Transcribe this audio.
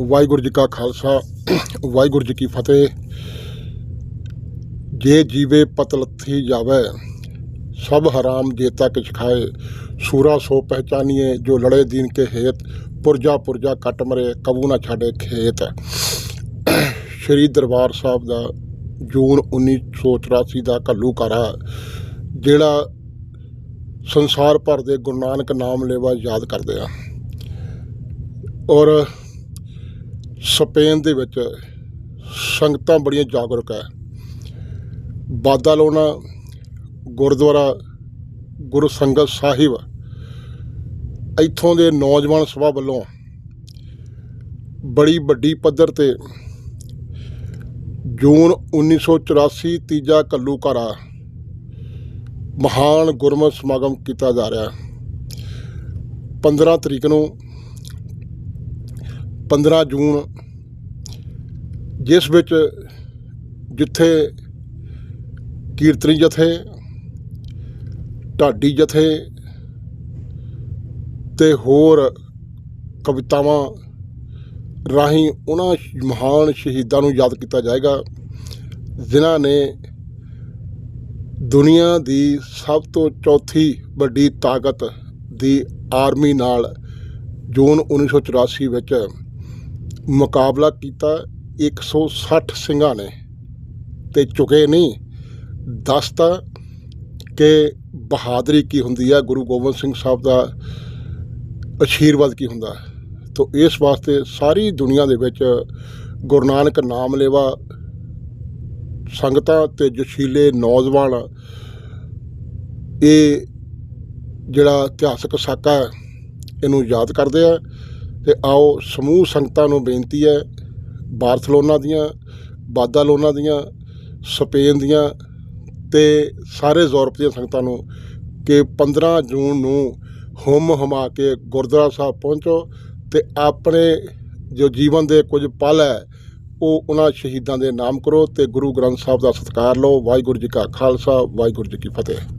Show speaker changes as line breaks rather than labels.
ਵਾਹਿਗੁਰੂ ਜੀ ਕਾ ਖਾਲਸਾ, ਵਾਹਿਗੁਰੂ ਜੀ ਕੀ ਫਤਿਹ। ਜੇ ਜੀਵੇ ਪਤਲਥੀ ਜਾਵੇ, ਸਭ ਹਰਾਮ ਜੇਤਾ ਕਿਛ ਖਾਏ ਸੂਰਾ ਸੋ ਪਹਿਚਾਨੀਏ, ਜੋ ਲੜੇ ਦੀਨ ਕੇ ਹੇਤ, ਪੁਰਜਾ ਪੁਰਜਾ ਕੱਟ ਮਰੇ, ਕਬੂ ਨਾ ਛਾੜੇ ਖੇਤ। ਸ਼੍ਰੀ ਦਰਬਾਰ ਸਾਹਿਬ ਦਾ ਜੂਨ 1984 ਦਾ ਘੱਲੂਘਾਰਾ ਜਿਹੜਾ ਸੰਸਾਰ ਭਰ ਦੇ ਗੁਰੂ ਨਾਨਕ ਨਾਮ ਲੇਵਾ ਯਾਦ ਕਰਦੇ ਆ। ਔਰ ਸਪੇਨ ਦੇ ਵਿੱਚ ਸੰਗਤਾਂ ਬੜੀਆਂ ਜਾਗਰੂਕ ਹੈ। ਬਾਦਾਲੋਨਾ ਗੁਰਦੁਆਰਾ, ਗੁਰੂ ਸੰਗਤ ਸਾਹਿਬ, ਇੱਥੋਂ ਦੇ ਨੌਜਵਾਨ ਸਭਾ ਵੱਲੋਂ ਬੜੀ ਵੱਡੀ ਪੱਧਰ ਤੇ ਜੂਨ 1984 ਤੀਜਾ ਘੱਲੂਘਾਰਾ ਮਹਾਨ ਗੁਰਮਤਿ ਸਮਾਗਮ ਕੀਤਾ ਜਾ ਰਿਹਾ। ਹੈ 15 ਤਰੀਕ ਨੂੰ 15 ਜੂਨ, ਜਿਸ ਵਿੱਚ ਜਿੱਥੇ ਕੀਰਤਨੀ ਜਥੇ, ਢਾਡੀ ਜਥੇ ਤੇ ਹੋਰ ਕਵਿਤਾਵਾਂ ਰਾਹੀਂ ਉਹਨਾਂ ਮਹਾਨ ਸ਼ਹੀਦਾਂ ਨੂੰ ਯਾਦ ਕੀਤਾ ਜਾਏਗਾ, ਜਿਨ੍ਹਾਂ ਨੇ ਦੁਨੀਆ ਦੀ ਸਭ ਤੋਂ ਚੌਥੀ ਵੱਡੀ ਤਾਕਤ ਦੀ ਆਰਮੀ ਨਾਲ ਜੂਨ 1984 ਵਿੱਚ ਮੁਕਾਬਲਾ ਕੀਤਾ 160 ਸਿੰਘਾਂ ਨੇ ਤੇ ਚੁਕੇ ਨਹੀਂ। ਦੱਸਤਾ ਕਿ ਬਹਾਦਰੀ ਕੀ ਹੁੰਦੀ ਹੈ ਗੁਰੂ ਗੋਬਿੰਦ ਸਿੰਘ ਸਾਹਿਬ ਦਾ ਅਸ਼ੀਰਵਾਦ ਕੀ ਹੁੰਦਾ। ਹੈ ਇਸ ਵਾਸਤੇ ਸਾਰੀ ਦੁਨੀਆ ਦੇ ਵਿੱਚ ਗੁਰੂ ਨਾਨਕ ਨਾਮ ਲੇਵਾ ਸੰਗਤਾਂ ਤੇ ਜੋਸ਼ੀਲੇ ਨੌਜਵਾਨ, ਇਹ ਜਿਹੜਾ ਇਤਿਹਾਸਕ ਸਾਕਾ ਹੈ, ਇਹਨੂੰ ਯਾਦ ਕਰਦੇ ਆ। ਤੇ ਆਓ ਸਮੂਹ ਸੰਗਤਾਂ ਨੂੰ ਬੇਨਤੀ ਹੈ ਬਾਰਸਲੋਨਾ ਦੀਆਂ, ਬਾਦਾਲੋਨਾ ਦੀਆਂ, ਸਪੇਨ ਦੀਆਂ ਤੇ ਸਾਰੇ ਯੂਰਪ ਦੀਆਂ ਸੰਗਤਾਂ ਨੂੰ ਕਿ 15 ਜੂਨ ਨੂੰ ਹੁਮ ਹੁਮਾ ਕੇ ਗੁਰਦੁਆਰਾ ਸਾਹਿਬ ਪਹੁੰਚੋ ਤੇ ਆਪਣੇ ਜੋ ਜੀਵਨ ਦੇ ਕੁਝ ਪਲ ਹੈ, ਉਹ ਉਹਨਾਂ ਸ਼ਹੀਦਾਂ ਦੇ ਨਾਮ ਕਰੋ ਤੇ ਗੁਰੂ ਗ੍ਰੰਥ ਸਾਹਿਬ ਦਾ ਸਤਿਕਾਰ ਲਓ। ਵਾਹਿਗੁਰੂ ਜੀ ਕਾ ਖਾਲਸਾ, ਵਾਹਿਗੁਰੂ ਜੀ ਕੀ ਫਤਿਹ।